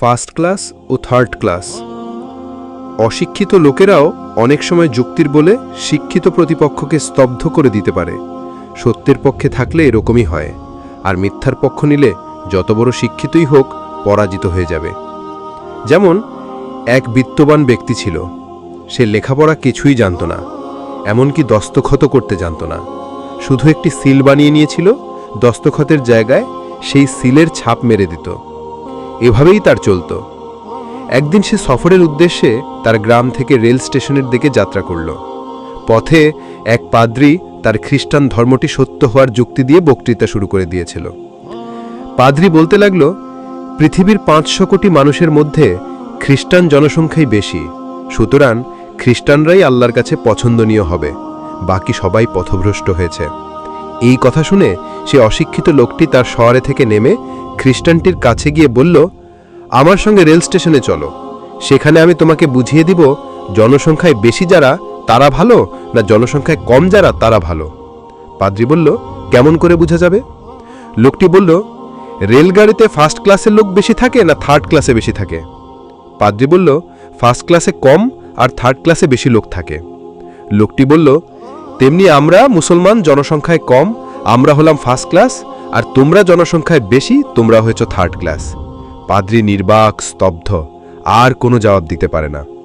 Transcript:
First class ও third class. অশিক্ষিত লোকেরাও অনেক সময় যুক্তির বলে শিক্ষিত প্রতিপক্ষকে স্তব্ধ করে দিতে পারে। সত্যের পক্ষে থাকলে এরকমই হয়। আর মিথ্যার পক্ষ নিলে যত বড় শিক্ষিতই হোক, পরাজিত হয়ে যাবে। যেমন, এক বিত্তবান ব্যক্তি ছিল। সে লেখাপড়া কিছুই জানত না, এমনকি দস্তখত করতে জানত না। শুধু একটি সিল বানিয়ে নিয়েছিল, দস্তখতের জায়গায় সেই সিলের ছাপ মেরে দিত। এভাবেই তার চলত। একদিন সে সফরের উদ্দেশ্যে তার গ্রাম থেকে রেল স্টেশনের দিকে যাত্রা করল। পথে এক পাদ্রী তার খ্রিস্টান ধর্মটি সত্য হওয়ার যুক্তি দিয়ে বক্তৃতা শুরু করে দিয়েছিল। পাদ্রী বলতে লাগল, পৃথিবীর পাঁচশো কোটি মানুষের মধ্যে খ্রিস্টান জনসংখ্যাই বেশি, সুতরাং খ্রিস্টানরাই আল্লাহর কাছে পছন্দনীয় হবে, বাকি সবাই পথভ্রষ্ট হয়েছে। এই কথা শুনে সে অশিক্ষিত লোকটি তার শহরে থেকে নেমে খ্রিস্টানটির কাছে গিয়ে বলল, আমার সঙ্গে রেল স্টেশনে চলো। সেখানে আমি তোমাকে বুঝিয়ে দিব, জনসংখ্যায় বেশি যারা তারা ভালো না জনসংখ্যায় কম যারা তারা ভালো? পাদ্রী বলল, কেমন করে বোঝা যাবে? লোকটি বলল, রেলগাড়িতে ফার্স্ট ক্লাসের লোক বেশি থাকে না থার্ড ক্লাসে বেশি থাকে? পাদ্রী বলল, ফার্স্ট ক্লাসে কম আর থার্ড ক্লাসে বেশি লোক থাকে। লোকটি বলল তেমনি আমরা মুসলমান জনসংখ্যায় কম, আমরা হলাম ফার্স্ট ক্লাস আর তোমরা জনসংখ্যায় বেশি, তোমরা হয়েছ থার্ড ক্লাস পাদ্রী নির্বাক, স্তব্ধ, আর কোনো জবাব দিতে পারে না।